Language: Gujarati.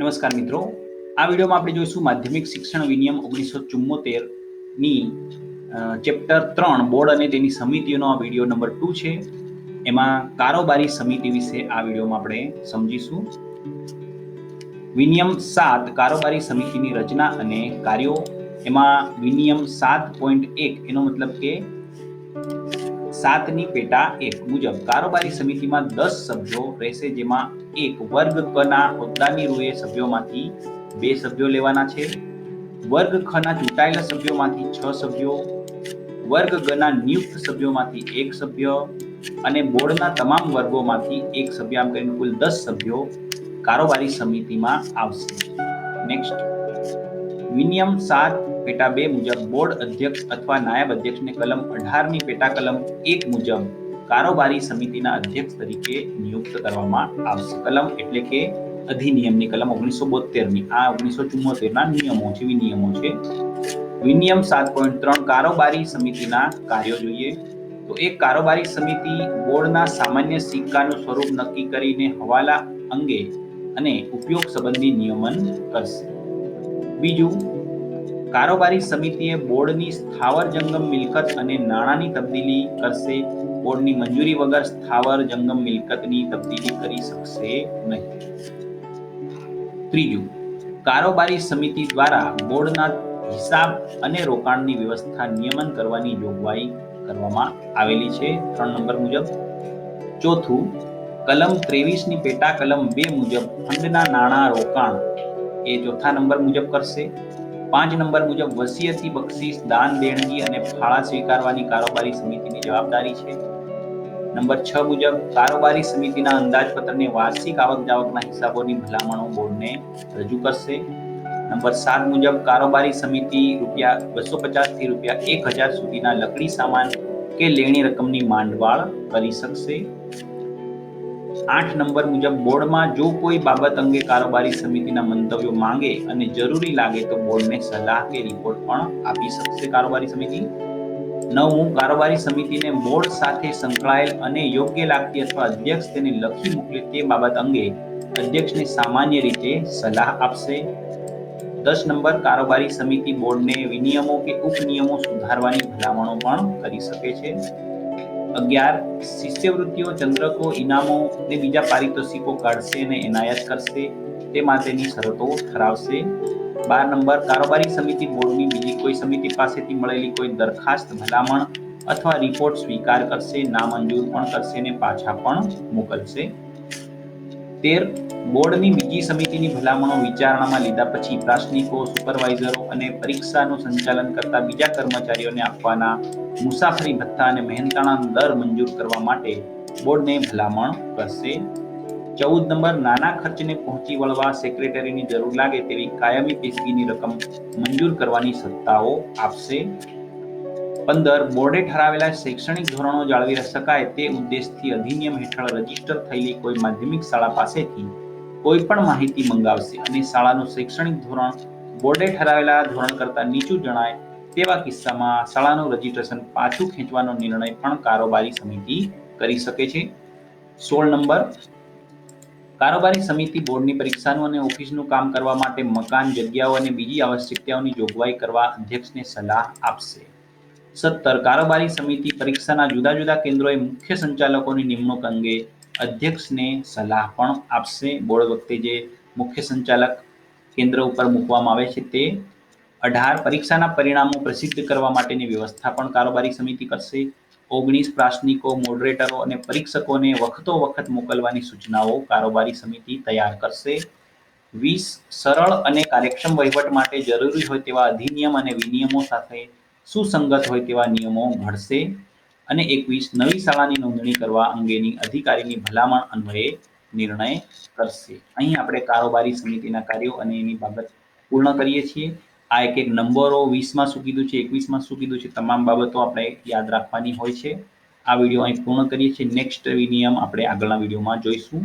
નમસ્કાર મિત્રો. આ વિડીયોમાં આપણે જોઈશું માધ્યમિક શિક્ષણ વિનિયમ ઓગણીસો ચુમ્મોતેરની ચેપ્ટર ત્રણ બોર્ડ અને તેની સમિતિઓનો આ વીડિયો નંબર ટુ છે. એમાં કારોબારી સમિતિ વિશે આ વિડીયોમાં આપણે સમજીશું. વિનિયમ સાત, કારોબારી સમિતિની રચના અને કાર્યો. એમાં વિનિયમ સાત પોઈન્ટ એક, એનો મતલબ કે સાતની પેટા એક મુજબ કારોબારી સમિતિમાં દસ સભ્યો રહેશે, જેમાં એક વર્ગ કના હોદ્દાની રૂએ સભ્યોમાંથી બે સભ્યો લેવાના છે. વર્ગ ખના ચૂંટાયેલા સભ્યોમાંથી છ સભ્યો, વર્ગ ગના નિયુક્ત સભ્યોમાંથી એક સભ્ય અને બોર્ડના તમામ વર્ગોમાંથી એક સભ્ય, આમ કરીને કુલ દસ સભ્યો કારોબારી સમિતિમાં આવશે. નેક્સ્ટ વિનિયમ સાત પેટા બે મુજબ બોર્ડ અધ્યક્ષ અથવા નાયબ અધ્યક્ષને કલમ અઢારની પેટા કલમ એક મુજબ કારોબારી સમિતિના અધ્યક્ષ તરીકે નિયુક્ત કરવામાં આવશે. કલમ એટલે કે અધિનિયમની કલમ ઓગણીસો બોતેરની આ ઓગણીસો ચુમ્મોતેરના નિયમો છે વિનિયમો છે. વિનિયમ સાત પોઈન્ટ ત્રણ કારોબારી સમિતિના કાર્યો જોઈએ. તો એક કારોબારી સમિતિ બોર્ડના સામાન્ય સિક્કાનું સ્વરૂપ નક્કી કરીને હવાલા અંગે અને ઉપયોગ સંબંધી નિયમન કરશે. બીજું કારોબારી સમિતિએ બોર્ડની સ્થાવર જંગમ મિલકત અને નાણાંની તબદીલી કરશે. બોર્ડની મંજૂરી વગર સ્થાવર જંગમ મિલકતની તબદીલી કરી શકશે નહીં. ત્રીજું, કારોબારી સમિતિ દ્વારા બોર્ડના હિસાબ અને રોકાણની વ્યવસ્થા નિયમન કરવાની જોગવાઈ કરવામાં આવેલી છે, ત્રણ નંબર મુજબ. ચોથું, કલમ ત્રેવીસની પેટા કલમ બે મુજબ ફંડના નાણાં રોકાણ એ ચોથા નંબર મુજબ કરશે. પાંચ નંબર મુજબ વસિયતી બક્ષીસ, દાન, દેણગી અને ફાળા સ્વીકારવાની કારોબારી સમિતિની જવાબદારી છે. નંબર છ મુજબ કારોબારી સમિતિના અંદાજપત્રને વાર્ષિક આવક જાવકના હિસાબોની ભલામણો બોર્ડને રજૂ કરશે. નંબર સાત મુજબ કારોબારી સમિતિ રૂપિયા બસો પચાસથી રૂપિયા એક હજાર સુધીના લકડી સામાન કે લેણી રકમની માંડવાળ કરી શકશે. આઠ નંબર મુજબ બોર્ડમાં જો કોઈ બાબત અંગે કારોબારી સમિતિના મંતવ્યો માંગે અને જરૂરી લાગે તો બોર્ડને સલાહ કે રિપોર્ટ પણ આપી શકશે કારોબારી સમિતિ. નવમું, કારોબારી સમિતિને બોર્ડ સાથે સંકળાયેલ અને યોગ્ય લાગતી અથવા અધ્યક્ષ તેને લખી મોકલે તે બાબત અંગે અધ્યક્ષને સામાન્ય રીતે સલાહ આપશે. દસ નંબર, કારોબારી સમિતિ બોર્ડને વિનિયમો કે ઉપનિયમો સુધારવાની ભલામણો પણ કરી શકે છે. અગિયાર શિષ્યવૃત્તિઓ, ચંદ્રકો, ઇનામો ને બીજા પારિતોષિકો કાઢશે અને એનાયત કરશે. તે માટેની શરતો ઠરાવશે. બાર નંબર, કારોબારી સમિતિ બોર્ડની બીજી કોઈ સમિતિ પાસેથી મળેલી કોઈ દરખાસ્ત, ભલામણ અથવા રિપોર્ટ સ્વીકાર કરશે નામંજૂર પણ કરશે ને પાછા પણ મોકલશે. તેર બોર્ડની બીજી સમિતિની ભલામણો વિચારણામાં લીધા પછી પ્રાસનિકો સુપરવાઇઝરો અને પરીક્ષાનું સંચાલન કરતા બીજા કર્મચારીઓને આપવાના મુસાફરી ભથ્થા અને મહેનતાણા દર મંજૂર કરવા માટે બોર્ડને ભલામણ કરશે. ચૌદ નંબર, નાના ખર્ચને પહોંચી વળવા સેક્રેટરીની જરૂર લાગે તેવી કાયમી પેશગીની રકમ મંજૂર કરવાની સત્તાઓ આપશે. પંદર બોર્ડે ઠરાવેલા શૈક્ષણિક ધોરણો જાળવી શકાય તે ઉદ્દેશથી અધિનિયમ હેઠળ રજિસ્ટર થયેલી કોઈ માધ્યમિક શાળા પાસેથી કોઈ પણ માહિતી મંગાવશે અને શાળાનું શૈક્ષણિક ધોરણ બોર્ડે ઠરાવેલા ધોરણ કરતા નીચું જણાય તેવા કિસ્સામાં શાળાનું રજીસ્ટ્રેશન પાછું ખેંચવાનો નિર્ણય પણ કારોબારી સમિતિ કરી શકે છે. સોળ નંબર, કારોબારી સમિતિ બોર્ડની પરીક્ષાનું અને ઓફિસનું કામ કરવા માટે મકાન, જગ્યાઓ અને બીજી આવશ્યકતાઓની જોગવાઈ કરવા અધ્યક્ષને સલાહ આપશે. સત્તર કારોબારી સમિતિ પરીક્ષાના જુદા જુદા કેન્દ્રોએ મુખ્ય સંચાલકોની નિમણૂક અંગે અધ્યક્ષને સલાહ પણ આપશે. બોર્ડ વખતે જે મુખ્ય સંચાલક કેન્દ્ર ઉપર મૂકવામાં આવે છે તે અઢાર પરીક્ષાના પરિણામો પ્રસિદ્ધ કરવા માટેની વ્યવસ્થા પણ કારોબારી સમિતિ કરશે. ઓગણીસ પ્રાસનિકો મોડરેટરો અને પરીક્ષકોને વખતો વખત મોકલવાની સૂચનાઓ કારોબારી સમિતિ તૈયાર કરશે. વીસ સરળ અને કાર્યક્ષમ વહીવટ માટે જરૂરી હોય તેવા અધિનિયમ અને વિનિયમો સાથે સુસંગત હોય તેવા નિયમો ઘડશે અને એકવીસ નવી શાળાની નોંધણી કરવા અંગેની અધિકારીની ભલામણ અન્વયે નિર્ણય કરશે. અહીં આપણે કારોબારી સમિતિના કાર્યો અને એની બાબત પૂર્ણ કરીએ છીએ. આ એક એક નંબરો વીસમાં શું કીધું છે, એકવીસમાં શું કીધું છે, તમામ બાબતો આપણે યાદ રાખવાની હોય છે. આ વીડિયો અહીં પૂર્ણ કરીએ છીએ. નેક્સ્ટ નિયમ આપણે આગળના વિડીયોમાં જોઈશું.